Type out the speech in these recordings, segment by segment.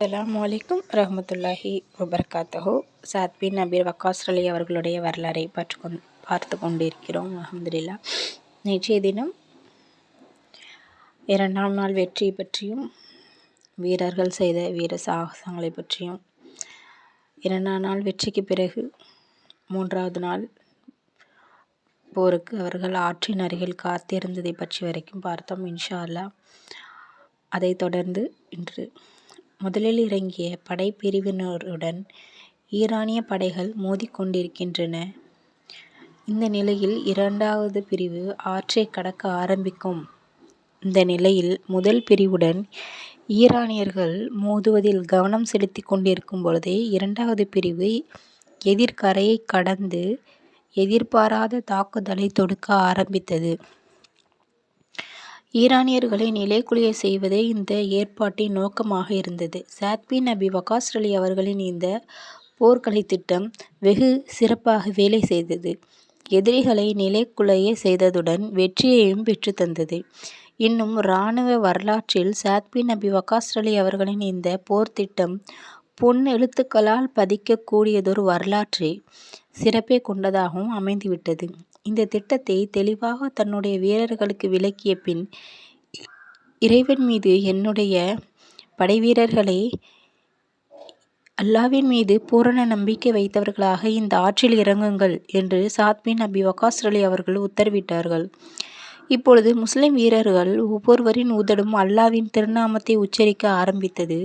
அலாமலைக்கும் ரஹமத்துல்லாஹி வபர்காத்தஹோ. சாத் பின் நபீர் வக்காஸ்ரலி அவர்களுடைய வரலாறை பார்த்து கொண் பார்த்து கொண்டிருக்கிறோம் அஹமதுல்லா நேற்றைய தினம் இரண்டாம் நாள் வெற்றி பற்றியும் வீரர்கள் செய்த வீர சாகசங்களை பற்றியும் இரண்டாம் நாள் வெற்றிக்கு பிறகு மூன்றாவது நாள் போருக்கு அவர்கள் ஆற்றின் அருகில் காத்திருந்ததை பற்றி வரைக்கும் பார்த்தோம் இன்ஷா அல்லா அதைத் தொடர்ந்து இன்று முதலில் இறங்கிய படைப்பிரிவினருடன் ஈரானிய படைகள் மோதிக்கொண்டிருக்கின்றன. இந்த நிலையில் இரண்டாவது பிரிவு ஆற்றை கடக்க ஆரம்பிக்கும். இந்த நிலையில் முதல் பிரிவுடன் ஈரானியர்கள் மோதுவதில் கவனம் செலுத்திக் கொண்டிருக்கும் பொழுதே இரண்டாவது பிரிவு எதிர்க்கரையைக் கடந்து எதிர்பாராத தாக்குதலை தொடுக்க ஆரம்பித்தது. ஈரானியர்களை நிலைகுலைய செய்வதே இந்த ஏற்பாட்டின் நோக்கமாக இருந்தது. சாத் பின் அபி வகாஸ் அலி அவர்களின் இந்த போர்க்கலை திட்டம் வெகு சிறப்பாக வேலை செய்தது. எதிரிகளை நிலைகுலைய செய்ததுடன் வெற்றியையும் பெற்றுத்தந்தது. இன்னும் இராணுவ வரலாற்றில் சாத் பின் அபி வகாஸ் அலி அவர்களின் இந்த போர்த்திட்டம் பொன் எழுத்துக்களால் பதிக்கக் கூடியதொரு வரலாற்றை சிறப்பை கொண்டதாகவும் அமைந்துவிட்டது. இந்த திட்டத்தை தெளிவாக தன்னுடைய வீரர்களுக்கு விளக்கிய பின் இறைவன் மீது என்னுடைய படைவீரர்களை அல்லாவின் மீது பூரண நம்பிக்கை வைத்தவர்களாக இந்த ஆற்றில் இறங்குங்கள் என்று சாத் பின் அபி வக்காஸ் அலி அவர்கள் உத்தரவிட்டார்கள். இப்பொழுது முஸ்லிம் வீரர்கள் ஒவ்வொருவரின் உதடும் அல்லாவின் திருநாமத்தை உச்சரிக்க ஆரம்பித்தது.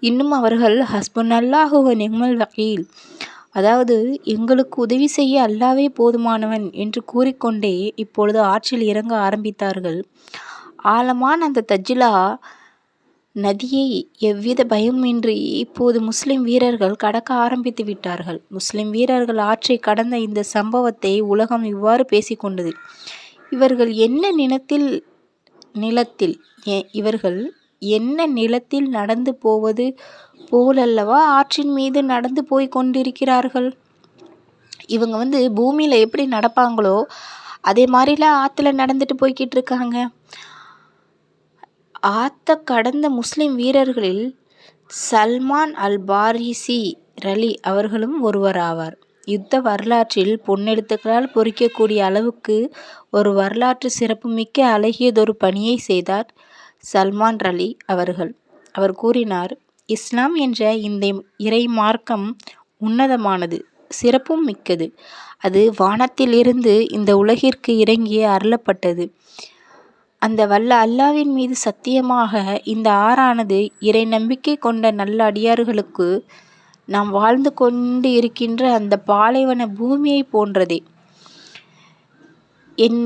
இன்னும் அவர்கள் ஹஸ்பன் அல்லாஹு நிஅமல் வகீல் அதாவது எங்களுக்கு உதவி செய்ய அல்லாவே போதுமானவன் என்று கூறிக்கொண்டே இப்பொழுது ஆற்றில் இறங்க ஆரம்பித்தார்கள். ஆழமான அந்த தஜிலா நதியை எவ்வித பயமின்றி இப்போது முஸ்லிம் வீரர்கள் கடக்க ஆரம்பித்து விட்டார்கள். முஸ்லிம் வீரர்கள் ஆற்றை கடந்த இந்த சம்பவத்தை உலகம் இவ்வாறு பேசிக்கொண்டது. இவர்கள் என்ன நிலத்தில் நிலத்தில் இவர்கள் என்ன நிலத்தில் நடந்து போவது போலல்லவா ஆற்றின் மீது நடந்து போய் கொண்டிருக்கிறார்கள். இவங்க வந்து பூமியில் எப்படி நடப்பாங்களோ அதே மாதிரிலாம் ஆற்றுல நடந்துட்டு போய்கிட்டு இருக்காங்க. ஆத்த கடந்த முஸ்லிம் வீரர்களில் சல்மான் அல் பாரிசி ரலி அவர்களும் ஒருவராவார். யுத்த வரலாற்றில் பொன்னெழுத்துக்களால் பொறிக்கக்கூடிய அளவுக்கு ஒரு வரலாற்று சிறப்புமிக்க அழகியதொரு பணியை செய்தார் சல்மான் ரலி அவர்கள். அவர் கூறினார் இஸ்லாம் என்ற இந்த இறை மார்க்கம் உன்னதமானது சிறப்பும் மிக்கது. அது வானத்திலிருந்து இந்த உலகிற்கு இறங்கி அருளப்பட்டது. அந்த வல்ல அல்லாவின் மீது சத்தியமாக இந்த ஆறானது இறை நம்பிக்கை கொண்ட நல்ல அடியார்களுக்கு நாம் வாழ்ந்து கொண்டு இருக்கின்ற அந்த பாலைவன பூமியைப் போன்றதே. என்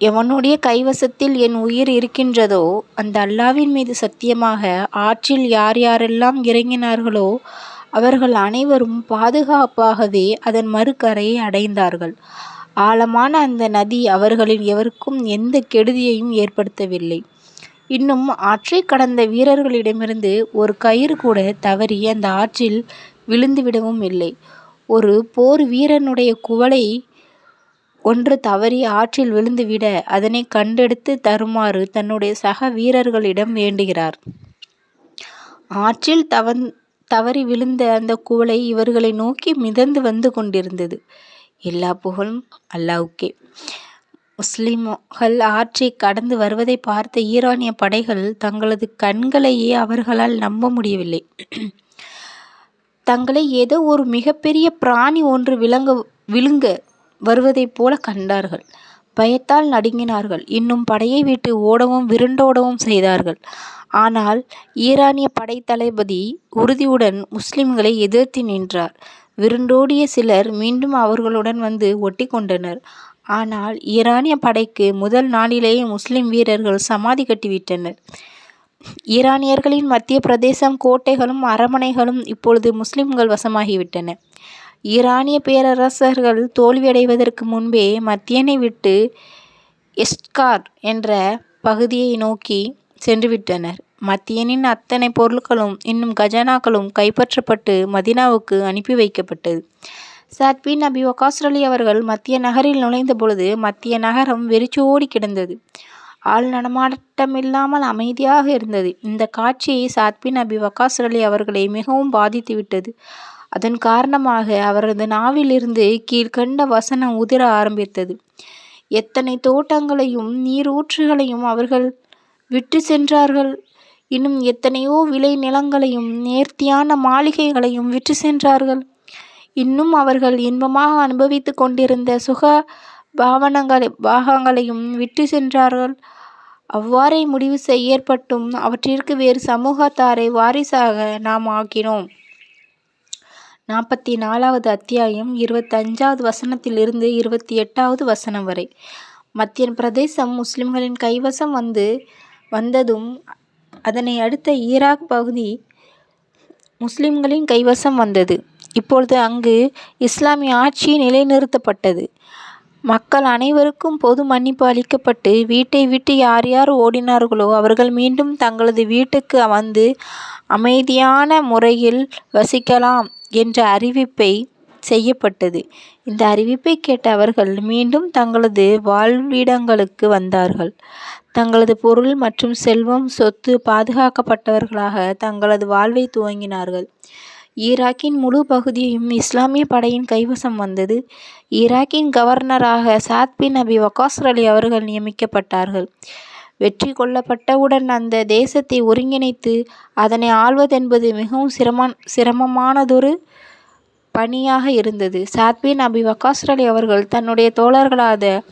எவனுடைய கைவசத்தில் என் உயிர் இருக்கின்றதோ அந்த அல்லாவின் மீது சத்தியமாக ஆற்றில் யார் யாரெல்லாம் இறங்கினார்களோ அவர்கள் அனைவரும் பாதுகாப்பாகவே அதன் மறுக்கரையை அடைந்தார்கள். ஆழமான அந்த நதி அவர்களில் எவருக்கும் எந்த கெடுதியையும் ஏற்படுத்தவில்லை. இன்னும் ஆற்றை கடந்த வீரர்களிடமிருந்து ஒரு கயிறு கூட தவறி அந்த ஆற்றில் விழுந்துவிடவும் இல்லை. ஒரு போர் வீரனுடைய குவளை ஒன்று தவறி ஆற்றில் விழுந்துவிட அதனை கண்டெடுத்து தருமாறு தன்னுடைய சக வீரர்களிடம் வேண்டுகிறார். ஆற்றில் தவந் தவறி விழுந்த அந்த குவளை இவர்களை நோக்கி மிதந்து வந்து கொண்டிருந்தது. எல்லா புகழும் அல்லாவுக்கே முஸ்லிம்கள் ஆற்றை கடந்து வருவதை பார்த்த ஈரானிய படைகள் தங்களது கண்களையே அவர்களால் நம்ப முடியவில்லை. தங்களை ஏதோ ஒரு மிகப்பெரிய பிராணி ஒன்று விளங்க விழுங்க வருவதைப் போல கண்டார்கள். பயத்தால் நடுங்கினார்கள். இன்னும் படையை விட்டு ஓடவும் விருண்டோடவும் செய்தார்கள். ஆனால் ஈரானிய படைத்தளபதி உறுதியுடன் முஸ்லிம்களை எதிர்த்து நின்றார். விருண்டோடிய சிலர் மீண்டும் அவர்களுடன் வந்து ஒட்டி கொண்டனர் ஆனால் ஈரானிய படைக்கு முதல் நாளிலேயே முஸ்லிம் வீரர்கள் சமாதி கட்டிவிட்டனர். ஈரானியர்களின் மத்திய பிரதேசம் கோட்டைகளும் அரமனைகளும் இப்பொழுது முஸ்லிம்கள் வசமாகிவிட்டன. ஈரானிய பேரரசர்கள் தோல்வியடைவதற்கு முன்பே மத்தியனை விட்டு எஸ்கார் என்ற பகுதியை நோக்கி சென்றுவிட்டனர். மத்தியனின் அத்தனை பொருட்களும் இன்னும் கஜானாக்களும் கைப்பற்றப்பட்டு மதீனாவுக்கு அனுப்பி வைக்கப்பட்டது. சாத் பின் அபி வக்காஸ் அவர்கள் மத்திய நகரில் நுழைந்த பொழுது மத்திய நகரம் வெறிச்சோடிக் கிடந்தது. ஆள் நடமாட்டமில்லாமல் அமைதியாக இருந்தது. இந்த காட்சி சாத்பின் அபி வக்காஸ் அவர்களை மிகவும் பாதித்துவிட்டது. அதன் காரணமாக அவரது நாவிலிருந்து கீழ்க்கண்ட வசனம் உதிர ஆரம்பித்தது. எத்தனை தோட்டங்களையும் நீரூற்றுகளையும் அவர்கள் விட்டு சென்றார்கள். இன்னும் எத்தனையோ விளை நிலங்களையும் நேர்த்தியான மாளிகைகளையும் விற்று சென்றார்கள். இன்னும் அவர்கள் இன்பமாக அனுபவித்துக் கொண்டிருந்த சுக பாவனங்களை பாகங்களையும் விட்டுச் சென்றார்கள். அவ்வாறே முடிவு செய்யப்பட்டும் அவற்றிற்கு வேறு சமூகத்தாரை வாரிசாக நாம் ஆக்கினோம். நாற்பத்தி நாலாவது அத்தியாயம் இருபத்தஞ்சாவது வசனத்திலிருந்து இருபத்தி எட்டாவது வசனம் வரை. மத்திய பிரதேசம் முஸ்லிம்களின் கைவசம் வந்து வந்ததும் அதனை அடுத்த ஈராக் பகுதி முஸ்லிம்களின் கைவசம் வந்தது. இப்பொழுது அங்கு இஸ்லாமிய ஆட்சி நிலைநிறுத்தப்பட்டது. மக்கள் அனைவருக்கும் பொது மன்னிப்பு அளிக்கப்பட்டு வீட்டை விட்டு யார் யார் ஓடினார்களோ அவர்கள் மீண்டும் தங்களது வீட்டுக்கு வந்து அமைதியான முறையில் வசிக்கலாம் என்ற அறிவிப்பை செய்யப்பட்டது. இந்த அறிவிப்பை கேட்ட அவர்கள் மீண்டும் தங்களது வாழ்விடங்களுக்கு வந்தார்கள். தங்களது பொருள் மற்றும் செல்வம் சொத்து பாதுகாக்கப்பட்டவர்களாக தங்களது வாழ்வை துவங்கினார்கள். ஈராக்கின் முழு பகுதியும் இஸ்லாமிய படையின் கைவசம் வந்தது. ஈராக்கின் கவர்னராக சாத் பின் அபி வக்காஸ்ரலி அவர்கள் நியமிக்கப்பட்டார்கள். வெற்றி கொள்ளப்பட்டவுடன் அந்த தேசத்தை ஒருங்கிணைத்து அதனை ஆள்வதென்பது மிகவும் சிரமமானதொரு பணியாக இருந்தது. சாத்வின் அபி வக்காஸ் அவர்கள் தன்னுடைய தோழர்களாத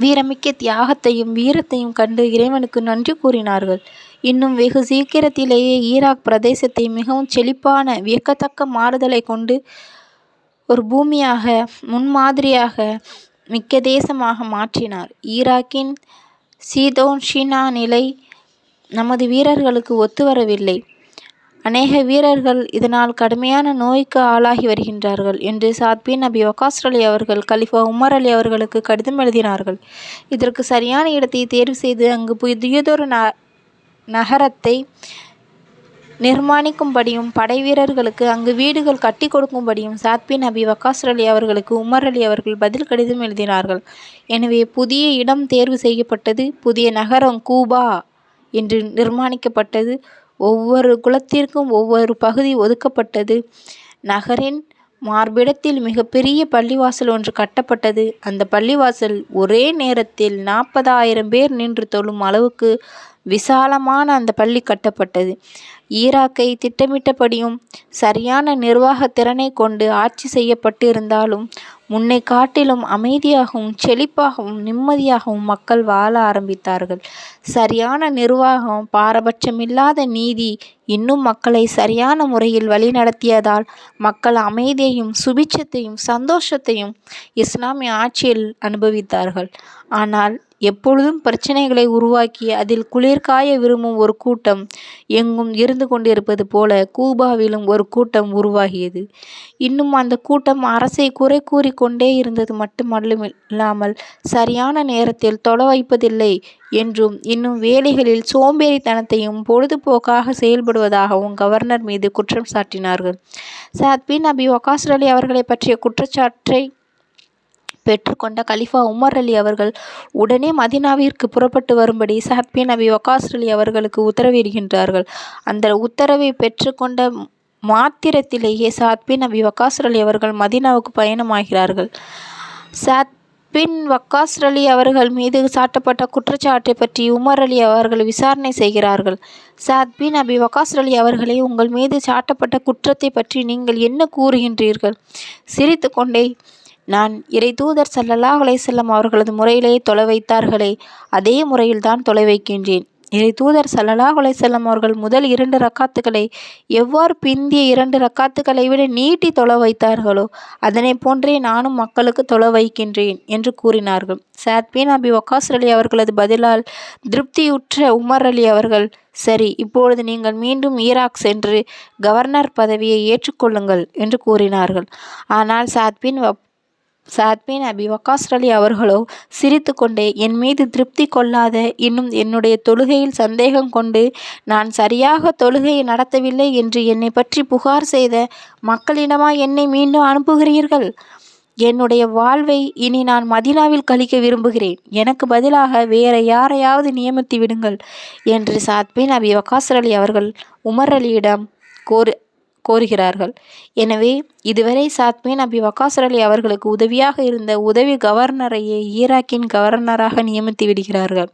வீரமிக்க தியாகத்தையும் வீரத்தையும் கண்டு இறைவனுக்கு நன்றி கூறினார்கள். இன்னும் வெகு சீக்கிரத்திலேயே ஈராக் பிரதேசத்தை மிகவும் செழிப்பான வியக்கத்தக்க மாறுதலைக் கொண்டு ஒரு பூமியாக முன்மாதிரியாக மிக்க தேசமாக மாற்றினார். ஈராக்கின் சீதோஷ்ண நிலை நமது வீரர்களுக்கு ஒத்து வரவில்லை. அநேக வீரர்கள் இதனால் கடுமையான நோய்க்கு ஆளாகி வருகின்றார்கள் என்று சாத் பின் அபி வக்காஸ் அலி அவர்கள் கலிஃபா உமர் அலி அவர்களுக்கு கடிதம் எழுதினார்கள். இதற்கு சரியான இடத்தை தேர்வு செய்து அங்கு புதியதொரு நகரத்தை நிர்மாணிக்கும்படியும் படைவீரர்களுக்கு அங்கு வீடுகள் கட்டி கொடுக்கும்படியும் சாத் பின் அபி வக்காஸ் அலி அவர்களுக்கு உமர் அலி அவர்கள் பதில் கடிதம் எழுதினார்கள். எனவே புதிய இடம் தேர்வு செய்யப்பட்டது. புதிய நகரம் கூபா என்று நிர்மாணிக்கப்பட்டது. ஒவ்வொரு குலத்திற்கும் ஒவ்வொரு பகுதி ஒதுக்கப்பட்டது. நகரின் மார்பிடத்தில் மிகப்பெரிய பள்ளிவாசல் ஒன்று கட்டப்பட்டது. அந்த பள்ளிவாசல் ஒரே நேரத்தில் நாற்பதாயிரம் பேர் நின்று தொழும் அளவுக்கு விசாலமான அந்த பள்ளி கட்டப்பட்டது. ஈராக்கை திட்டமிட்டபடியும் சரியான நிர்வாக திறனை கொண்டு ஆட்சி செய்யப்பட்டு இருந்தாலும் முன்னை காட்டிலும் அமைதியாகவும் செழிப்பாகவும் நிம்மதியாகவும் மக்கள் வாழ ஆரம்பித்தார்கள். சரியான நிர்வாகம் பாரபட்சமில்லாத நீதி இன்னும் மக்களை சரியான முறையில் வழிநடத்தியதால் மக்கள் அமைதியையும் சுபீட்சத்தையும் சந்தோஷத்தையும் இஸ்லாமிய ஆட்சியில் அனுபவித்தார்கள். ஆனால் எப்பொழுதும் பிரச்சனைகளை உருவாக்கி அதில் குளிர் காய விரும்பும் ஒரு கூட்டம் எங்கும் இருந்து கொண்டிருப்பது போல கூபாவிலும் ஒரு கூட்டம் உருவாகியது. இன்னும் அந்த கூட்டம் அரசை குறை கூறிக்கொண்டே இருந்தது மட்டுமல்லாமல் சரியான நேரத்தில் தொலை வைப்பதில்லை என்றும் இன்னும் வேலைகளில் சோம்பேறித்தனத்தையும் பொழுதுபோக்காக செயல்படுவதாகவும் கவர்னர் மீது குற்றம் சாட்டினார்கள். சாத் பின் அபி ஒகாஸ்ரலி அவர்களை அவர்களைப் பற்றிய குற்றச்சாட்டை பெற்றுக்கொண்ட கலிஃபா உமர் அலி அவர்கள் உடனே மதினாவிற்கு புறப்பட்டு வரும்படி சாத் அபி வக்காஸ் அலி அவர்களுக்கு உத்தரவிடுகின்றார்கள். அந்த உத்தரவை பெற்றுக்கொண்ட மாத்திரத்திலேயே சாத் பின் அபி வக்காஸ் அலி அவர்கள் மதினாவுக்கு பயணமாகிறார்கள். சாத் பின் வக்காஸ் அலி அவர்கள் மீது சாட்டப்பட்ட குற்றச்சாட்டை பற்றி உமர் அலி அவர்கள் விசாரணை செய்கிறார்கள். சாத் பின் அபி வக்காஸ் அலி அவர்களே உங்கள் மீது சாட்டப்பட்ட குற்றத்தைப் பற்றி நீங்கள் என்ன கூறுகின்றீர்கள்? சிரித்து கொண்டே நான் இறை தூதர் சல்லல்லாஹ் வஸல்லம் அவர்களது முறையிலேயே தொலை வைத்தார்களே அதே முறையில்தான் தொலை வைக்கின்றேன். இறை தூதர் சல்லல்லாஹ் வஸல்லம் அவர்கள் முதல் இரண்டு ரக்காத்துக்களை எவ்வாறு பிந்திய இரண்டு ரக்காத்துக்களை விட நீட்டி தொலை வைத்தார்களோ அதனைப் போன்றே நானும் மக்களுக்கு தொலை வைக்கின்றேன் என்று கூறினார்கள். சாத் பின் அபி வக்காஸ் அலி அவர்களது பதிலால் திருப்தியுற்ற உமர் அலி அவர்கள் சரி இப்பொழுது நீங்கள் மீண்டும் ஈராக் சென்று கவர்னர் பதவியை ஏற்றுக்கொள்ளுங்கள் என்று கூறினார்கள். ஆனால் சாத் பின் அபி வக்காஸ் அலி அவர்களோ சிரித்து கொண்டே என் மீது திருப்தி கொள்ளாத இன்னும் என்னுடைய தொழுகையில் சந்தேகம் கொண்டு நான் சரியாக தொழுகையை நடத்தவில்லை என்று என்னை பற்றி புகார் செய்த மக்களிடமா என்னை மீண்டும் அனுப்புகிறீர்கள்? என்னுடைய வாழ்வை இனி நான் மதினாவில் கழிக்க விரும்புகிறேன் எனக்கு பதிலாக வேற யாரையாவது நியமித்து விடுங்கள் என்று சாத்பின் அபி வக்காசர் அலி அவர்கள் உமர் அலியிடம் கோரு கோருகிறார்கள். எனவே இதுவரை சாத்மீன் அபி வக்காசரலி அவர்களுக்கு உதவியாக இருந்த உதவி கவர்னரையே ஈராக்கின் கவர்னராக நியமித்து விடுகிறார்கள்.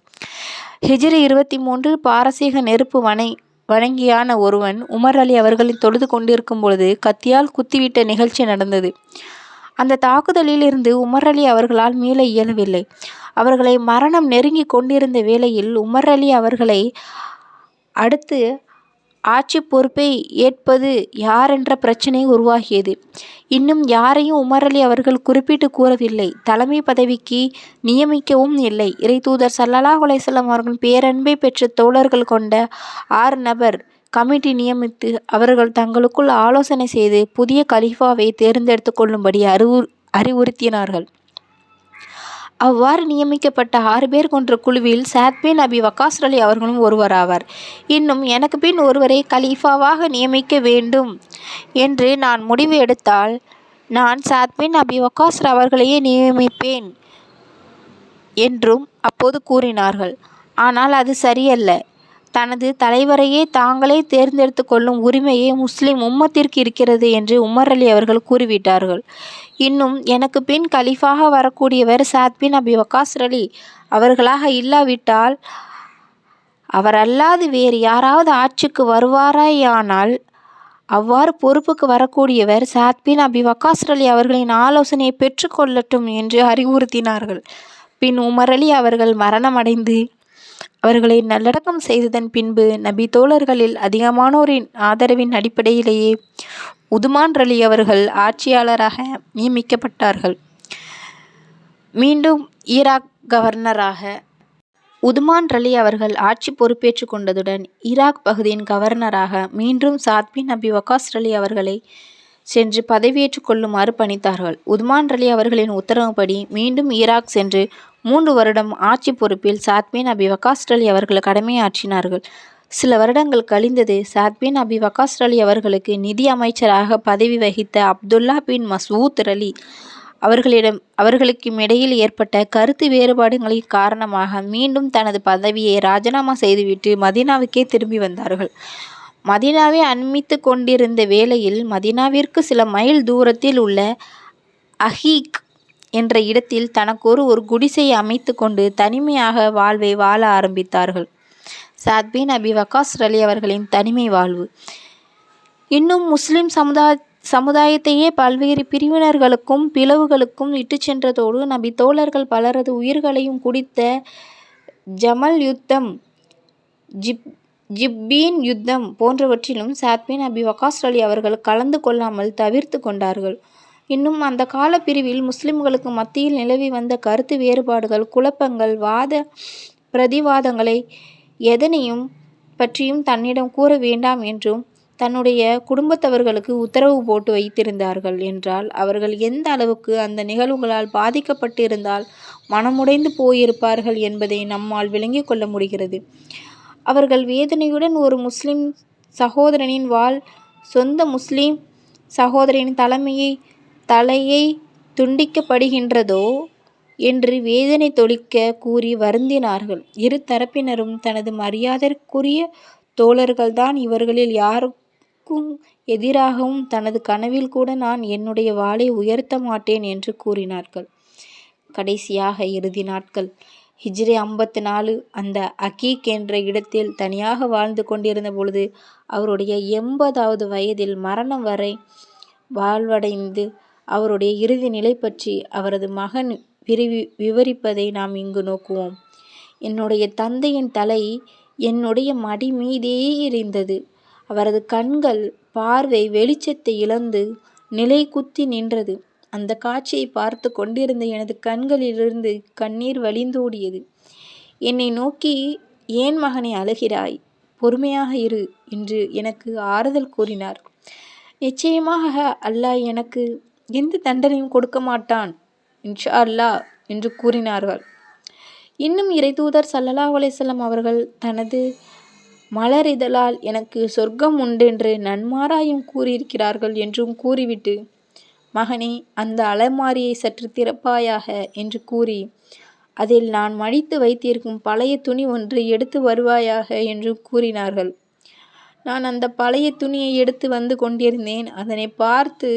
ஹிஜ்ரி இருபத்தி மூன்று பாரசீக நெருப்பு வனை வணங்கியான ஒருவன் உமர் அலி அவர்களின் தொழுது கொண்டிருக்கும் பொழுது கத்தியால் குத்திவிட்ட நிகழ்ச்சி நடந்தது. அந்த தாக்குதலில் இருந்து உமர் அலி அவர்களால் மீள இயலவில்லை. அவர்களை மரணம் நெருங்கி கொண்டிருந்த வேளையில் உமர் அலி அவர்களை அடுத்து ஆட்சி பொறுப்பை ஏற்பது யார் என்ற பிரச்சனை உருவாகியது. இன்னும் யாரையும் உமர் அலி அவர்கள் குறிப்பிட்டு கூறவில்லை. தலைமை பதவிக்கு நியமிக்கவும் இல்லை. இறை தூதர் சல்லல்லா அலையம் அவர்கள் பேரன்பை பெற்ற தோழர்கள் கொண்ட ஆறு நபர் கமிட்டி நியமித்து அவர்கள் தங்களுக்குள் ஆலோசனை செய்து புதிய கலிஃபாவை தேர்ந்தெடுத்து கொள்ளும்படி அறிவு அறிவுறுத்தினார்கள். அவ்வாறு நியமிக்கப்பட்ட ஆறு பேர் கொன்ற குழுவில் சாத்பின் அபி வக்காஸ் அலி அவர்களும் ஒருவராவார். இன்னும் எனக்கு பின் ஒருவரை கலீஃபாவாக நியமிக்க வேண்டும் என்று நான் முடிவு எடுத்தால் நான் சாத்பின் அபி வக்காஸ் அவர்களையே நியமிப்பேன் என்றும் அப்போது கூறினார்கள். ஆனால் அது சரியல்ல. தனது தலைவரையே தாங்களே தேர்ந்தெடுத்து கொள்ளும் உரிமையே முஸ்லிம் உம்மத்திற்கு இருக்கிறது என்று உமர் அலி அவர்கள் கூறிவிட்டார்கள். இன்னும் எனக்கு பின் கலீஃபாக வரக்கூடியவர் சாத் பின் அபி வக்காஸ் அலி அவர்களாக இல்லாவிட்டால் அவர் அல்லாது வேறு யாராவது ஆட்சிக்கு வருவாராயானால் அவ்வாறு பொறுப்புக்கு வரக்கூடியவர் சாத் பின் அபி வக்காஸ் அலி அவர்களின் ஆலோசனையை பெற்றுக்கொள்ளட்டும் என்று அறிவுறுத்தினார்கள். பின் உமர் அலி அவர்கள் மரணமடைந்து அவர்களை நல்லடக்கம் செய்ததன் பின்பு நபி தோழர்களில் அதிகமானோரின் ஆதரவின் அடிப்படையிலேயே உதுமான் ரலி அவர்கள் ஆட்சியாளராக நியமிக்கப்பட்டார்கள். மீண்டும் ஈராக் கவர்னராக உதுமான் ரலி அவர்கள் ஆட்சி பொறுப்பேற்று கொண்டதுடன் ஈராக் பகுதியின் கவர்னராக மீண்டும் சாத் பின் அபி வக்காஸ் ரலி அவர்களை சென்று பதவியேற்றுக் கொள்ளுமாறு பணித்தார்கள். உதுமான் ரலி அவர்களின் உத்தரவுப்படி மீண்டும் ஈராக் சென்று மூன்று வருடம் ஆட்சி பொறுப்பில் சாத்மின் அபி வகாஸ்ட்ரலி அலி அவர்கள் கடமையாற்றினார்கள். சில வருடங்கள் கழிந்தது சாத்பின் அபி வகாஸ்ட்ரலி அலி அவர்களுக்கு நிதி அமைச்சராக பதவி வகித்த அப்துல்லா பின் மசூத் அலி அவர்களிடம் அவர்களுக்கும் இடையில் ஏற்பட்ட கருத்து வேறுபாடுகளின் காரணமாக மீண்டும் தனது பதவியை ராஜினாமா செய்துவிட்டு மதீனாவுக்கே திரும்பி வந்தார்கள். மதீனாவை அண்மித்து கொண்டிருந்த வேளையில் மதீனாவிற்கு சில மைல் தூரத்தில் உள்ள அஹீக் என்ற இடத்தில் தனக்கொரு ஒரு குடிசையை அமைத்து கொண்டு தனிமையாக வாழ்வை வாழ ஆரம்பித்தார்கள். சாத்பின் அபி வக்காஸ் அலி அவர்களின் தனிமை வாழ்வு. இன்னும் முஸ்லிம் சமுதாய சமுதாயத்தையே பல்வேறு பிரிவினர்களுக்கும் பிளவுகளுக்கும் இட்டு சென்றதோடு நபி தோழர்கள் பலரது உயிர்களையும் குடித்த ஜமல் யுத்தம் ஜிப் ஜிப்பீன் யுத்தம் போன்றவற்றிலும் சாத்பின் அபி வகாஸ்ரலி அலி அவர்கள் கலந்து கொள்ளாமல் தவிர்த்து கொண்டார்கள். இன்னும் அந்த காலப்பிரிவில் முஸ்லிம்களுக்கு மத்தியில் நிலவி வந்த கருத்து வேறுபாடுகள் குழப்பங்கள் வாத பிரதிவாதங்களை எதனையும் பற்றியும் தன்னிடம் கூற வேண்டாம் என்றும் தன்னுடைய குடும்பத்தவர்களுக்கு உத்தரவு போட்டு வைத்திருந்தார்கள் என்றால் அவர்கள் எந்த அளவுக்கு அந்த நிகழ்வுகளால் பாதிக்கப்பட்டிருந்தால் மனமுடைந்து போயிருப்பார்கள் என்பதை நம்மால் விளங்கிக் கொள்ள முடிகிறது. அவர்கள் வேதனையுடன் ஒரு முஸ்லிம் சகோதரனின் வாழ் சொந்த முஸ்லீம் சகோதரனின் தலைமையை தலையை துண்டிக்கப்படுகின்றதோ என்று வேதனை தொழிக்க கூறி வருந்தினார்கள். இரு தரப்பினரும் தனது மரியாதைக்குரிய தோழர்கள்தான். இவர்களில் யாருக்கும் எதிராகவும் தனது கனவில் கூட நான் என்னுடைய வாளை உயர்த்த மாட்டேன் என்று கூறினார்கள். கடைசியாக இறுதி நாட்கள். ஹிஜ்ரி ஐம்பத்தி நாலு அந்த அகீக் என்ற இடத்தில் தனியாக வாழ்ந்து கொண்டிருந்த பொழுது அவருடைய எண்பதாவது வயதில் மரணம் வரை வாழ்வடைந்து அவருடைய இறுதி நிலை பற்றி அவரது மகன் விரிவி விவரிப்பதை நாம் இங்கு நோக்குவோம். என்னுடைய தந்தையின் தலை என்னுடைய மடி மீதே எரிந்தது அவரது கண்கள் பார்வை வெளிச்சத்தை இழந்து நிலை குத்தி நின்றது. அந்த காட்சியை பார்த்து கொண்டிருந்த எனது கண்களிலிருந்து கண்ணீர் வழிந்தோடியது. என்னை நோக்கி ஏன் மகனை அழுகிறாய்? பொறுமையாக இரு என்று எனக்கு ஆறுதல் கூறினார். நிச்சயமாக அல்லாஹ் எனக்கு எந்த தண்டனையும் கொடுக்க மாட்டான் இன்ஷா அல்லாஹ் என்று கூறினார்கள். இன்னும் இறைதூதர் சல்லல்லா அலிசல்லாம் அவர்கள் தனது மலர் இதழால் எனக்கு சொர்க்கம் உண்டென்று நன்மாராயம் கூறியிருக்கிறார்கள் என்றும் கூறிவிட்டு மகனே அந்த அலமாரியை சற்று திறப்பாயாக என்று கூறி அதில் நான் மடித்து வைத்திருக்கும் பழைய துணி ஒன்று எடுத்து வருவாயாக? என்று கூறினார்கள். நான் அந்த பழைய துணியை எடுத்து வந்து கொண்டிருந்தேன். அதனை பார்த்து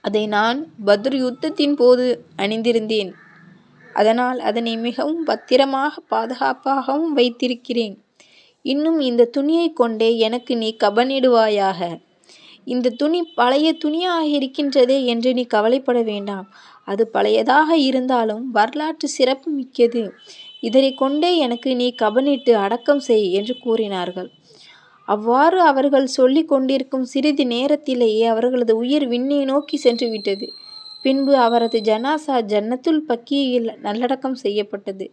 அதை நான் பத்ர் யுத்தத்தின் போது அணிந்திருந்தேன். அதனால் அதனை மிகவும் பத்திரமாக பாதுகாப்பாகவும் வைத்திருக்கிறேன். இன்னும் இந்த துணியை கொண்டே எனக்கு நீ கபனிடுவாயாக? இந்த துணி பழைய துணியாக இருக்கின்றதே என்று நீ கவலைப்பட வேண்டாம். அது பழையதாக இருந்தாலும் வரலாற்று சிறப்பு மிக்கது. இதனை கொண்டே எனக்கு நீ கபனிட்டு அடக்கம் செய் என்று கூறினார்கள். அவ்வாறு அவர்கள் சொல்லி கொண்டிருக்கும் சிறிது நேரத்திலேயே அவர்களது உயிர் விண்ணை நோக்கி சென்று விட்டது. பின்பு அவரது ஜனாசா ஜன்னத்துல் பக்கியில் நல்லடக்கம் செய்யப்பட்டது.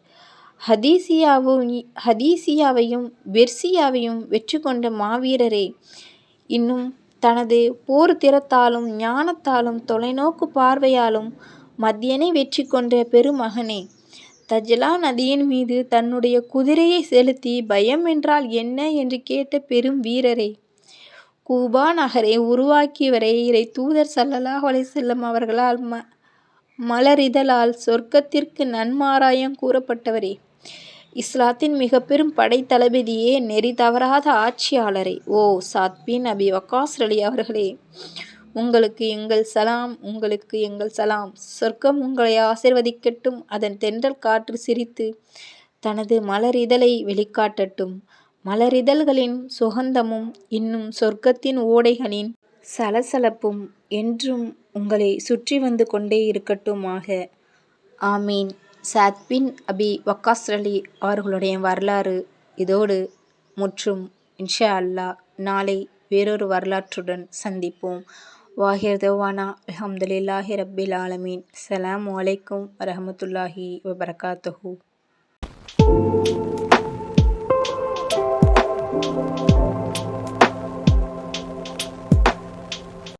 ஹதீசியாவும் ஹதீசியாவையும் பெர்சியாவையும் வெற்றி கொண்ட மாவீரரே. இன்னும் தனது போர் திறத்தாலும் ஞானத்தாலும் தொலைநோக்கு பார்வையாலும் மத்தியனை வெற்றி கொண்ட பெருமகனே. தஜலா நதியின் மீது தன்னுடைய குதிரையை செலுத்தி பயம் என்றால் என்ன என்று கேட்ட பெரும் வீரரே. கூபா நகரை உருவாக்கியவரை இறை தூதர் சல்லல்லாஹ் செல்லும் அவர்களால் ம மலரிதழால் சொர்க்கத்திற்கு நன்மாராயம் கூறப்பட்டவரே. இஸ்லாத்தின் மிக பெரும் படை தளபதியே நெறி தவறாத ஆட்சியாளரே. ஓ சாத்பின் அபி வக்காஸ் அலி அவர்களே உங்களுக்கு எங்கள் சலாம் உங்களுக்கு எங்கள் சலாம். சொர்க்கம் உங்களை ஆசிர்வதிக்கட்டும் அதன் தென்றல் காற்று சிரித்து தனது மலர் இதழை வெளிக்காட்டட்டும். மலரிதழ்களின் சுகந்தமும் இன்னும் சொர்க்கத்தின் ஓடைகளின் சலசலப்பும் என்றும் உங்களை சுற்றி வந்து கொண்டே இருக்கட்டுமாக. ஆமீன். சாத் பின் அபி வக்காஸ் அலி அவர்களுடைய வரலாறு இதோடு முற்றும். இன்ஷா அல்லா நாளை வேறொரு வரலாற்றுடன் சந்திப்போம். வாஹிர் தவானா அலமதுல்லாஹி ரப்பில் ஆலமீன். அலாம் வலைக்கம் வரமத்துல்லாஹி வபரகாத்துஹூ.